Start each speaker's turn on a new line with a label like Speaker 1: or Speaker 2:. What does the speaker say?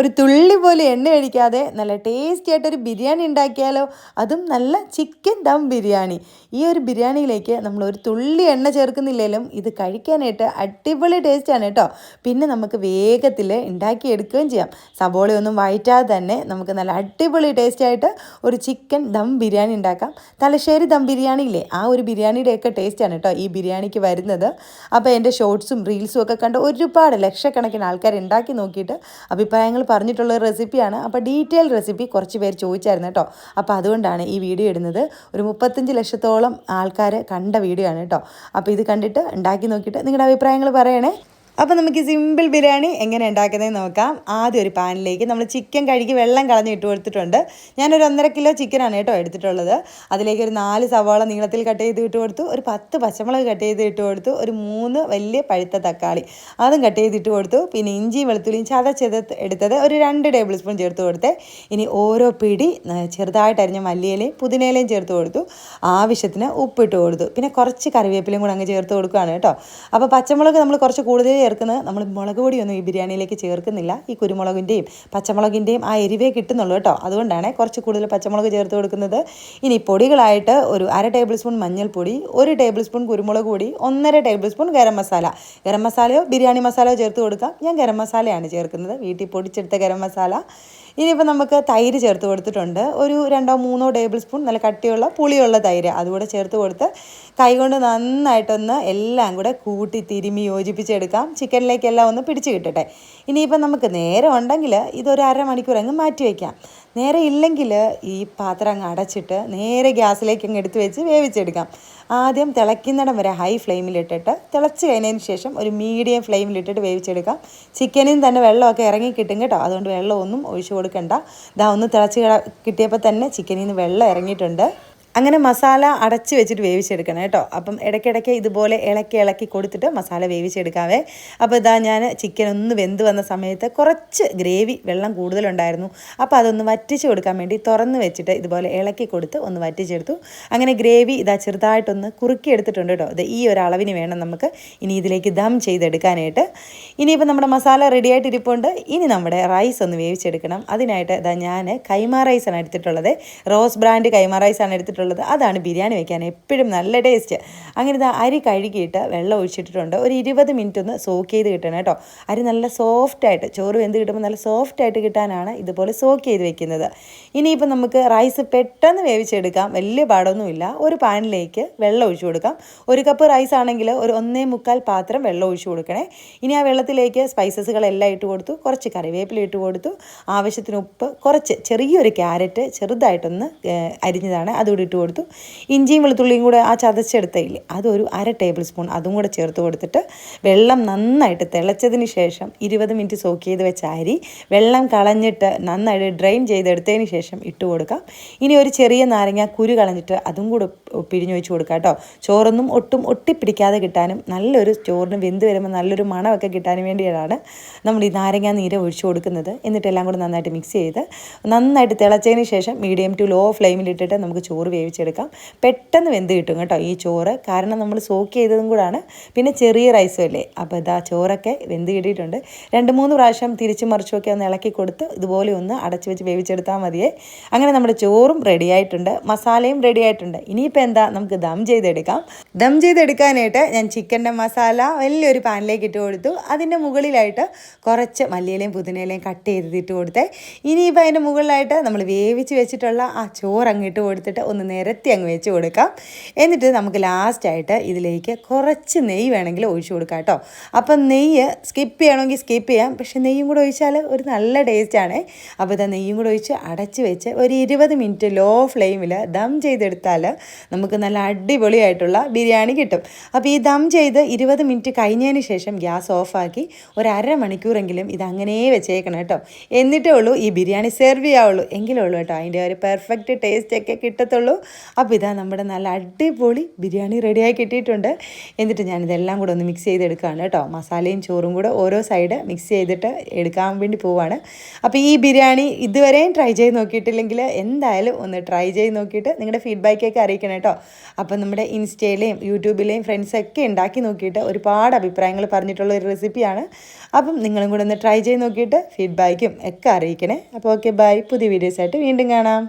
Speaker 1: ഒരു തുള്ളി പോലെ എണ്ണ അടിക്കാതെ നല്ല ടേസ്റ്റി ആയിട്ടൊരു ബിരിയാണി ഉണ്ടാക്കിയാലോ? അതും നല്ല ചിക്കൻ ദം ബിരിയാണി. ഈ ഒരു ബിരിയാണിയിലേക്ക് നമ്മൾ ഒരു തുള്ളി എണ്ണ ചേർക്കുന്നില്ലെങ്കിലും ഇത് കഴിക്കാനായിട്ട് അടിപൊളി ടേസ്റ്റാണ് കേട്ടോ. പിന്നെ നമുക്ക് വേഗത്തിൽ ഉണ്ടാക്കിയെടുക്കുകയും ചെയ്യാം. സബോളയൊന്നും വഴറ്റാതെ തന്നെ നമുക്ക് നല്ല അടിപൊളി ടേസ്റ്റായിട്ട് ഒരു ചിക്കൻ ദം ബിരിയാണി ഉണ്ടാക്കാം. തലശ്ശേരി ദം ബിരിയാണി ഇല്ലേ? ആ ഒരു ബിരിയാണിയുടെയൊക്കെ ടേസ്റ്റാണ് കേട്ടോ ഈ ബിരിയാണിക്ക് വരുന്നത്. അപ്പോൾ എന്റെ ഷോർട്സും റീൽസും ഒക്കെ കണ്ട് ഒരുപാട് ലക്ഷക്കണക്കിന് ആൾക്കാർ ഉണ്ടാക്കി നോക്കിയിട്ട് അഭിപ്രായങ്ങൾ പറഞ്ഞിട്ടുള്ള റെസിപ്പിയാണ്. അപ്പോൾ ഡീറ്റെയിൽ റെസിപ്പി കുറച്ച് പേര് ചോദിച്ചായിരുന്നു കേട്ടോ. അപ്പോൾ അതുകൊണ്ടാണ് ഈ വീഡിയോ ഇടുന്നത്. ഒരു മുപ്പത്തഞ്ച് ലക്ഷത്തോളം ആൾക്കാർ കണ്ട വീഡിയോ ആണ് കേട്ടോ. അപ്പോൾ ഇത് കണ്ടിട്ട് ഉണ്ടാക്കി നോക്കിയിട്ട് നിങ്ങളുടെ അഭിപ്രായങ്ങൾ പറയണേ. അപ്പോൾ നമുക്ക് സിമ്പിൾ ബിരിയാണി എങ്ങനെ ഉണ്ടാക്കുന്നതെന്ന് നോക്കാം. ആദ്യം ഒരു പാനിലേക്ക് നമ്മൾ ചിക്കൻ കഴുകി വെള്ളം കളഞ്ഞ് ഇട്ട് കൊടുത്തിട്ടുണ്ട്. ഞാനൊരു ഒന്നര കിലോ ചിക്കനാണ് കേട്ടോ എടുത്തിട്ടുള്ളത്. അതിലേക്ക് ഒരു നാല് സവാള നീളത്തിൽ കട്ട് ചെയ്ത് ഇട്ട് കൊടുത്തു. ഒരു പത്ത് പച്ചമുളക് കട്ട് ചെയ്ത് ഇട്ട് കൊടുത്തു. ഒരു മൂന്ന് വലിയ പഴുത്ത തക്കാളി അതും കട്ട് ചെയ്ത് ഇട്ട് കൊടുത്തു. പിന്നെ ഇഞ്ചിയും വെളുത്തുള്ളിയും ചതച്ചത് എടുത്തത് ഒരു രണ്ട് ടേബിൾ സ്പൂൺ ചേർത്ത് കൊടുത്തേ. ഇനി ഓരോ പിടി ചെറുതായിട്ട് അരിഞ്ഞ മല്ലിയിലയും പുതിനയിലയും ചേർത്ത് കൊടുത്തു. ആവശ്യത്തിന് ഉപ്പിട്ട് കൊടുത്തു. പിന്നെ കുറച്ച് കറിവേപ്പിലയും കൂടെ അങ്ങ് ചേർത്ത് കൊടുക്കുകയാണ് കേട്ടോ. അപ്പോൾ പച്ചമുളക് നമ്മൾ കുറച്ച് കൂടുതൽ ചേർക്കുന്നത് നമ്മൾ മുളക് പൊടിയൊന്നും ഈ ബിരിയാണിയിലേക്ക് ചേർക്കുന്നില്ല. ഈ കുരുമുളകിന്റെയും പച്ചമുളകിന്റെയും ആ എരിവേ കിട്ടുന്നുള്ളൂ കേട്ടോ. അതുകൊണ്ടാണ് കുറച്ച് കൂടുതൽ പച്ചമുളക് ചേർത്ത് കൊടുക്കുന്നത്. ഇനി പൊടികളായിട്ട് ഒരു അര ടേബിൾ സ്പൂൺ മഞ്ഞൾപ്പൊടി ഒരു ടേബിൾ സ്പൂൺ കുരുമുളക് പൊടി ഒന്നര ടേബിൾ സ്പൂൺ ഗരം മസാല. ഗരം മസാലയോ ബിരിയാണി മസാലയോ ചേർത്ത് കൊടുക്കാം. ഞാൻ ഗരം മസാലയാണ് ചേർക്കുന്നത്. വീട്ടിൽ പൊടിച്ചെടുത്ത ഗരം മസാല. ഇനിയിപ്പോൾ നമുക്ക് തൈര് ചേർത്ത് കൊടുത്തിട്ടുണ്ട്. ഒരു രണ്ടോ മൂന്നോ ടേബിൾ സ്പൂൺ നല്ല കട്ടിയുള്ള പുളിയുള്ള തൈര് അതുകൂടെ ചേർത്ത് കൊടുത്ത് കൈകൊണ്ട് നന്നായിട്ടൊന്ന് എല്ലാം കൂടെ കൂട്ടി തിരുമി യോജിപ്പിച്ചെടുക്കാം. ചിക്കനിലേക്കെല്ലാം ഒന്ന് പിടിച്ച് കിട്ടട്ടെ. ഇനിയിപ്പോൾ നമുക്ക് നേരം ഉണ്ടെങ്കിൽ ഇതൊരു അരമണിക്കൂർ അങ്ങ് മാറ്റി വയ്ക്കാം നേരെ ഇല്ലെങ്കിൽ ഈ പാത്രം അങ്ങ് അടച്ചിട്ട് നേരെ ഗ്യാസിലേക്ക് അങ്ങ് എടുത്ത് വെച്ച് വേവിച്ചെടുക്കാം. ആദ്യം തിളയ്ക്കുന്നിടം വരെ ഹൈ ഫ്ലെയിമിലിട്ടിട്ട് തിളച്ച് കഴിഞ്ഞതിന് ശേഷം ഒരു മീഡിയം ഫ്ലെയിമിലിട്ടിട്ട് വേവിച്ചെടുക്കാം. ചിക്കനിൽ തന്നെ വെള്ളമൊക്കെ ഇറങ്ങി കിട്ടും കേട്ടോ. അതുകൊണ്ട് വെള്ളമൊന്നും ഒഴിച്ചു കൊടുക്കണ്ട. ഇതാ ഒന്ന് തിളച്ച് കിട്ടിയപ്പോൾ തന്നെ ചിക്കനിൽ നിന്ന് വെള്ളം ഇറങ്ങിയിട്ടുണ്ട്. അങ്ങനെ മസാല അടച്ച് വെച്ചിട്ട് വേവിച്ചെടുക്കണം കേട്ടോ. അപ്പം ഇടയ്ക്കിടയ്ക്ക് ഇതുപോലെ ഇളക്കി ഇളക്കി കൊടുത്തിട്ട് മസാല വേവിച്ചെടുക്കാവേ. അപ്പോൾ ഇതാ ഞാൻ ചിക്കൻ ഒന്ന് വെന്ത് വന്ന സമയത്ത് കുറച്ച് ഗ്രേവി വെള്ളം കൂടുതലുണ്ടായിരുന്നു. അപ്പോൾ അതൊന്ന് വറ്റിച്ച് കൊടുക്കാൻ വേണ്ടി തുറന്ന് വെച്ചിട്ട് ഇതുപോലെ ഇളക്കി കൊടുത്ത് ഒന്ന് വറ്റിച്ചെടുത്തു. അങ്ങനെ ഗ്രേവി ഇതാ ചെറുതായിട്ടൊന്ന് കുറുക്കി എടുത്തിട്ടുണ്ട് കേട്ടോ. ഇത് ഈ ഒരു അളവിന് വേണം നമുക്ക് ഇനി ഇതിലേക്ക് ദം ചെയ്തെടുക്കാനായിട്ട്. ഇനിയിപ്പോൾ നമ്മുടെ മസാല റെഡി ആയിട്ടിരിപ്പുണ്ട് ഇനി നമ്മുടെ റൈസ് ഒന്ന് വേവിച്ചെടുക്കണം. അതിനായിട്ട് ഇതാ ഞാൻ കൈമാ റൈസാണ് എടുത്തിട്ടുള്ളത്. റോസ് ബ്രാൻഡ് കൈമാ റൈസാണ് എടുത്തിട്ടുള്ളത്. ഉള്ളത്. അതാണ് ബിരിയാണി വെക്കാൻ എപ്പോഴും നല്ല ടേസ്റ്റ് അങ്ങനെ ഇത് അരി കഴുകിയിട്ട് വെള്ളം ഒഴിച്ചിട്ടിട്ടുണ്ട്. ഒരു ഇരുപത് മിനിറ്റ് ഒന്ന് സോക്ക് ചെയ്ത് കിട്ടണം കേട്ടോ. അരി നല്ല സോഫ്റ്റായിട്ട് ചോറ് വെന്ത് കിട്ടുമ്പോൾ നല്ല സോഫ്റ്റായിട്ട് കിട്ടാനാണ് ഇതുപോലെ സോക്ക് ചെയ്ത് വെക്കുന്നത്. ഇനിയിപ്പോൾ നമുക്ക് റൈസ് പെട്ടെന്ന് വേവിച്ചെടുക്കാം. വലിയ പാടൊന്നുമില്ല. ഒരു പാനിലേക്ക് വെള്ളം ഒഴിച്ചു കൊടുക്കാം. ഒരു കപ്പ് റൈസ് ആണെങ്കിൽ ഒരു ഒന്നേ മുക്കാൽ പാത്രം വെള്ളം ഒഴിച്ചു കൊടുക്കണേ. ഇനി ആ വെള്ളത്തിലേക്ക് സ്പൈസസുകളെല്ലാം ഇട്ട് കൊടുത്തു. കുറച്ച് കറിവേപ്പില ഇട്ട് കൊടുത്തു. ആവശ്യത്തിന് ഉപ്പ് കുറച്ച് ചെറിയൊരു ക്യാരറ്റ് ചെറുതായിട്ടൊന്ന് അരിഞ്ഞതാണ്. അതുകൂടി കൊടുത്തു. ഇഞ്ചിയും വെളുത്തുള്ളിയും കൂടെ ആ ചതച്ചെടുത്തില്ലേ അതൊരു അര ടേബിൾ സ്പൂൺ അതും കൂടെ ചേർത്ത് കൊടുത്തിട്ട് വെള്ളം നന്നായിട്ട് തിളച്ചതിന് ശേഷം ഇരുപത് മിനിറ്റ് സോക്ക് ചെയ്ത് വെച്ച അരി വെള്ളം കളഞ്ഞിട്ട് നന്നായിട്ട് ഡ്രെയിൻ ചെയ്തെടുത്തതിന് ശേഷം ഇട്ട് കൊടുക്കാം. ഇനി ഒരു ചെറിയ നാരങ്ങ കുരു കളഞ്ഞിട്ട് അതും കൂടെ പിഴിഞ്ഞ് വെച്ച് കൊടുക്കാം കേട്ടോ. ചോറൊന്നും ഒട്ടും ഒട്ടിപ്പിടിക്കാതെ കിട്ടാനും നല്ലൊരു ചോറിന് വെന്ത് വരുമ്പോൾ നല്ലൊരു മണമൊക്കെ കിട്ടാനും വേണ്ടിയാണ് നമ്മൾ ഈ നാരങ്ങ നീര് ഒഴിച്ചു കൊടുക്കുന്നത്. എന്നിട്ട് എല്ലാം കൂടെ നന്നായിട്ട് മിക്സ് ചെയ്ത് നന്നായിട്ട് തിളച്ചതിന് ശേഷം മീഡിയം ടു ലോ ഫ്ലെയിമിലിട്ടിട്ട് നമുക്ക് ചോറ് വേവിച്ചെടുക്കാം. പെട്ടെന്ന് വെന്ത് കിട്ടും കേട്ടോ ഈ ചോറ്. കാരണം നമ്മൾ സോക്ക് ചെയ്തതും കൂടാണ്. പിന്നെ ചെറിയ റൈസും അല്ലേ? അപ്പോൾ ഇതാ ചോറൊക്കെ വെന്ത് കിട്ടിയിട്ടുണ്ട്. രണ്ട് മൂന്ന് പ്രാവശ്യം തിരിച്ചു മറിച്ചുമൊക്കെ ഒന്ന് ഇളക്കി കൊടുത്ത് ഇതുപോലെ ഒന്ന് അടച്ചു വെച്ച് വേവിച്ചെടുത്താൽ മതിയേ. അങ്ങനെ നമ്മുടെ ചോറും റെഡി ആയിട്ടുണ്ട്. മസാലയും റെഡി ആയിട്ടുണ്ട്. ഇനിയിപ്പോൾ എന്താ? നമുക്ക് ദം ചെയ്തെടുക്കാം. ദം ചെയ്തെടുക്കാനായിട്ട് ഞാൻ ചിക്കന്റെ മസാല വലിയൊരു പാനിലേക്ക് ഇട്ട് കൊടുത്തു. അതിന്റെ മുകളിലായിട്ട് കുറച്ച് മല്ലിയിലയും പുതിനയിലയും കട്ട് ചെയ്തിട്ട് കൊടുത്തേ. ഇനിയിപ്പോൾ അതിന്റെ മുകളിലായിട്ട് നമ്മൾ വേവിച്ച് വെച്ചിട്ടുള്ള ആ ചോറ് അങ്ങിട്ട് കൊടുത്തിട്ട് ഒന്ന് നിരത്തി അങ്ങ് വെച്ച് കൊടുക്കാം. എന്നിട്ട് നമുക്ക് ലാസ്റ്റായിട്ട് ഇതിലേക്ക് കുറച്ച് നെയ്യ് വേണമെങ്കിൽ ഒഴിച്ചു കൊടുക്കാം കേട്ടോ. അപ്പം നെയ്യ് സ്കിപ്പ് ചെയ്യണമെങ്കിൽ സ്കിപ്പ് ചെയ്യാം. പക്ഷേ നെയ്യും കൂടെ ഒഴിച്ചാൽ ഒരു നല്ല ടേസ്റ്റാണ് അപ്പോൾ ഇതാ നെയ്യും കൂടെ ഒഴിച്ച് അടച്ച് വെച്ച് ഒരു ഇരുപത് മിനിറ്റ് ലോ ഫ്ലെയിമിൽ ദം ചെയ്തെടുത്താൽ നമുക്ക് നല്ല അടിപൊളിയായിട്ടുള്ള ബിരിയാണി കിട്ടും. അപ്പോൾ ഈ ദം ചെയ്ത് ഇരുപത് മിനിറ്റ് കഴിഞ്ഞതിന് ശേഷം ഗ്യാസ് ഓഫാക്കി ഒരു അരമണിക്കൂറെങ്കിലും ഇത് അങ്ങനെ വെച്ചേക്കണം കേട്ടോ. എന്നിട്ടേ ഉള്ളൂ ഈ ബിരിയാണി സെർവ് ചെയ്യാവുള്ളൂ. എങ്കിലേ ഉള്ളൂ കേട്ടോ. അതിന്റെ ഒരു പെർഫെക്റ്റ് ടേസ്റ്റ് ഒക്കെ കിട്ടത്തുള്ളൂ. അപ്പോൾ ഇതാ നമ്മുടെ നല്ല അടിപൊളി ബിരിയാണി റെഡിയായി കിട്ടിയിട്ടുണ്ട്. എന്നിട്ട് ഞാനിതെല്ലാം കൂടെ ഒന്ന് മിക്സ് ചെയ്തെടുക്കുകയാണ് കേട്ടോ. മസാലയും ചോറും കൂടെ ഓരോ സൈഡ് മിക്സ് ചെയ്തിട്ട് എടുക്കാൻ വേണ്ടി പോവാണ്. അപ്പോൾ ഈ ബിരിയാണി ഇതുവരെയും ട്രൈ ചെയ്ത് നോക്കിയിട്ടില്ലെങ്കിൽ എന്തായാലും ഒന്ന് ട്രൈ ചെയ്ത് നോക്കിയിട്ട് നിങ്ങളുടെ ഫീഡ്ബാക്കൊക്കെ അറിയിക്കണം കേട്ടോ. അപ്പം നമ്മുടെ ഇൻസ്റ്റയിലെയും യൂട്യൂബിലെയും ഫ്രണ്ട്സൊക്കെ ഉണ്ടാക്കി നോക്കിയിട്ട് ഒരുപാട് അഭിപ്രായങ്ങൾ പറഞ്ഞിട്ടുള്ള ഒരു റെസിപ്പിയാണ് അപ്പം നിങ്ങളും കൂടെ ഒന്ന് ട്രൈ ചെയ്ത് നോക്കിയിട്ട് ഫീഡ്ബാക്കും ഒക്കെ അറിയിക്കണേ. അപ്പോൾ ഓക്കെ ബൈ പുതിയ വീഡിയോസായിട്ട് വീണ്ടും കാണാം.